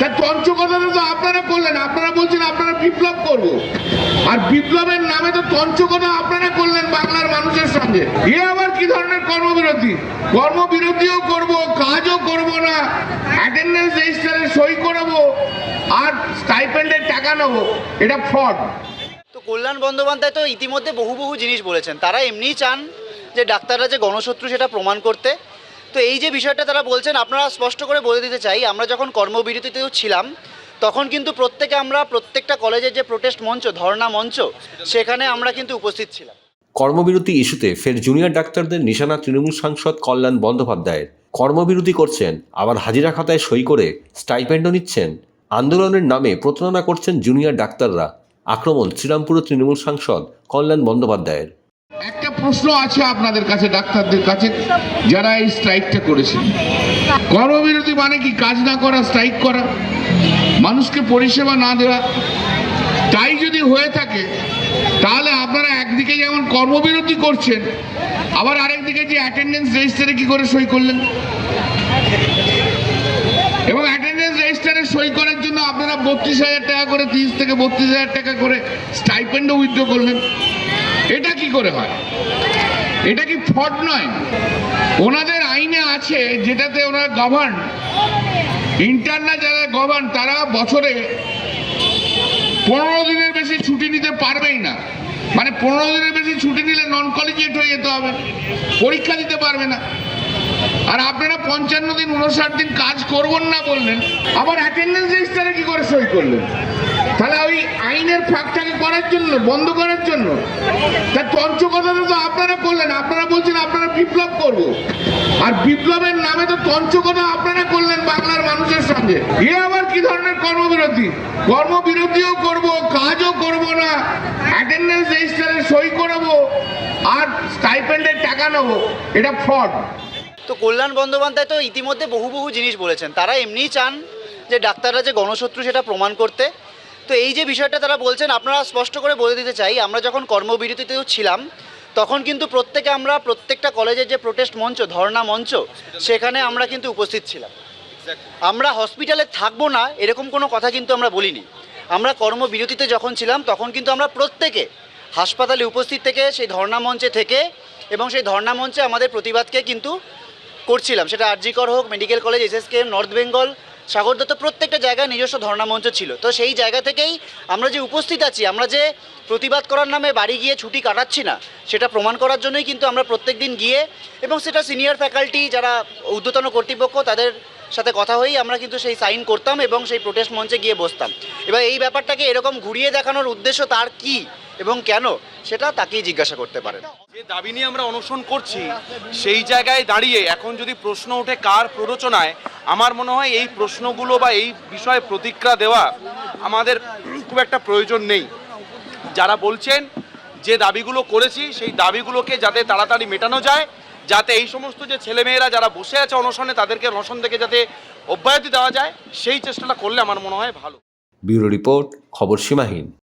তা তঞ্চকথাটা তো আপনারা করলেন, আপনারা বলছেন আপনারা বিপ্লব করব। আর বিপ্লবের নামে তো তঞ্চকথা আপনারা করলেন বাংলার মানুষের সঙ্গে। এ আবার কি ধরনের কর্মবিরতি? কর্মবিরতিও করব, কাজও করব না। অ্যাটেন্ডেন্স রেজিস্টারে সই করাবো, আর স্টাইপেন্ডের টাকা নেব। এটা ফ্রড তো কল্যাণ বন্দ্যোপাধ্যায় তো ইতিমধ্যে বহু বহু জিনিস বলেছেন। তারা এমনিই চান যে ডাক্তাররা যে গণশত্রু সেটা প্রমাণ করতে। তো এই যে বিষয়টা তারা বলছেন, আপনারা স্পষ্ট করে বলে দিতে চাই, আমরা যখন কর্মবিরতিতেও ছিলাম, তখন কিন্তু প্রত্যেকে আমরা, প্রত্যেকটা কলেজের যে প্রোটেস্ট মঞ্চ, ধর্ণা মঞ্চ, সেখানে আমরা কিন্তু উপস্থিত ছিলাম। কর্মবিরতি ইস্যুতে ফের জুনিয়র ডাক্তারদের নিশানা তৃণমূল সাংসদ কল্যাণ বন্দ্যোপাধ্যায়ের। কর্মবিরতি করছেন, আবার হাজিরা খাতায় সই করে স্টাইপেন্ডও নিচ্ছেন। আন্দোলনের নামে প্রতারণা করছেন জুনিয়র ডাক্তাররা। আক্রমণ শ্রীরামপুর তৃণমূল সাংসদ কল্যাণ বন্দ্যোপাধ্যায়ের। প্রশ্ন আছে আপনাদের কাছে, ডাক্তারদের কাছে, যারা এই স্ট্রাইকটা করেছেন কর্মবিরতি মানে কি? কাজ না করা স্ট্রাইক করা। মানুষকে পরিষেবা না দেওয়া। তাই যদি হয়ে থাকে, তাহলে আপনারা একদিকে যেমন কর্মবিরতি করছেন, আবার আরেকদিকে যে অ্যাটেন্ডেন্স রেজিস্টারে কি করে সই করলেন? এবং অ্যাটেন্ডেন্স রেজিস্টারে সই করার জন্য আপনারা বত্রিশ হাজার টাকা করে, তিরিশ থেকে বত্রিশ হাজার টাকা করে স্টাইপেন্ডও উইথড্র করলেন। এটা কি করে হয়? এটা কি ফ্রড নয়? ওনাদের আইনে আছে যেটাতে ওনারা গভর্ন ইন্টারনাল যারা গভর্ন তারা বছরে পনেরো দিনের বেশি ছুটি নিতে পারবেই না। মানে পনেরো দিনের বেশি ছুটি নিলে নন কলেজিয়েট হয়ে যেতে হবে, পরীক্ষা দিতে পারবে না। আর আপনারা পঞ্চান্ন দিন উনষাট দিন কাজ করবেন না বললেন, আবার অ্যাটেন্ডেন্স রেজিস্টারে কি করে সই করলেন? আইনের ফাঁকটাকে করার জন্য, বন্ধ করার জন্য। তা তঞ্চকথাটা তো আপনারা করলেন, আপনারা বলছেন আপনারা বিপ্লব করব। আর বিপ্লবের নামে তো তঞ্চকথা আপনারা করলেন বাংলার মানুষের সঙ্গে। এ আবার কি ধরনের কর্মবিরতি? কর্মবিরতিও করব, কাজও করব না অ্যাটেন্ডেন্স রেজিস্টারে সই করাবো, আর স্টাইপেন্ডের টাকা নেব। এটা ফ্রড তো কল্যাণ বন্দ্যোপাধ্যায় তো ইতিমধ্যে বহু বহু জিনিস বলেছেন। তারা এমনিই চান যে ডাক্তাররা যে গণশত্রু সেটা প্রমাণ করতে। তো এই যে বিষয়টা তারা বলছেন আপনারা স্পষ্ট করে বলে দিতে চাই আমরা যখন কর্মবিরতিতেও ছিলাম তখন কিন্তু প্রত্যেকে আমরা প্রত্যেকটা কলেজের যে প্রোটেস্ট মঞ্চ ধর্ণা মঞ্চ সেখানে আমরা কিন্তু উপস্থিত ছিলাম। আমরা হসপিটালে থাকব না এরকম কোনো কথা কিন্তু আমরা বলিনি। আমরা কর্মবিরতিতে যখন ছিলাম তখন কিন্তু আমরা প্রত্যেকে হাসপাতালে উপস্থিত থেকে সেই ধর্ণা মঞ্চে থেকে এবং সেই ধর্ণা মঞ্চে আমাদের প্রতিবাদকে কিন্তু করছিলাম। সেটা আরজিকর হোক medical college SSK North Bengal Sagar Dutta প্রত্যেকটা জায়গায় নিজস্ব ধর্ণা মঞ্চ ছিল। তো সেই জায়গা থেকেই আমরা যে উপস্থিত আছি, আমরা যে প্রতিবাদ করার নামে বাড়ি গিয়ে ছুটি কাটাচ্ছি না, সেটা প্রমাণ করার জন্যই কিন্তু আমরা প্রত্যেক দিন গিয়ে এবং সেটা সিনিয়র ফ্যাকাল্টি যারা ঊর্ধ্বতন কর্তৃপক্ষ তাদের সাথে কথা হয়েই আমরা কিন্তু সেই সাইন করতাম এবং সেই প্রোটেস্ট মঞ্চে গিয়ে বসতাম। এবার এই ব্যাপারটাকে এরকম ঘুরিয়ে দেখানোর উদ্দেশ্য তার কি এবং কেন, সেটা তাকেই জিজ্ঞাসা করতে পারেন। যে দাবি নিয়ে আমরা অনশন করছি, সেই জায়গায় দাঁড়িয়ে এখন যদি প্রশ্ন ওঠে কার প্ররোচনায়, আমার মনে হয় এই প্রশ্নগুলো বা এই বিষয়ে প্রতিক্রিয়া দেওয়া আমাদের খুব একটা প্রয়োজন নেই। যারা বলছেন যে দাবিগুলো করেছি, সেই দাবিগুলোকে যাতে তাড়াতাড়ি মেটানো যায় যাতে এই সমস্ত যে ছেলেমেয়েরা যারা বসে আছে অনশনে, তাদেরকে অনশন থেকে যাতে অব্যাহতি দেওয়া যায়, সেই চেষ্টাটা করলে আমার মনে হয় ভালো। ব্যুরো রিপোর্ট, খবর সীমাহীন।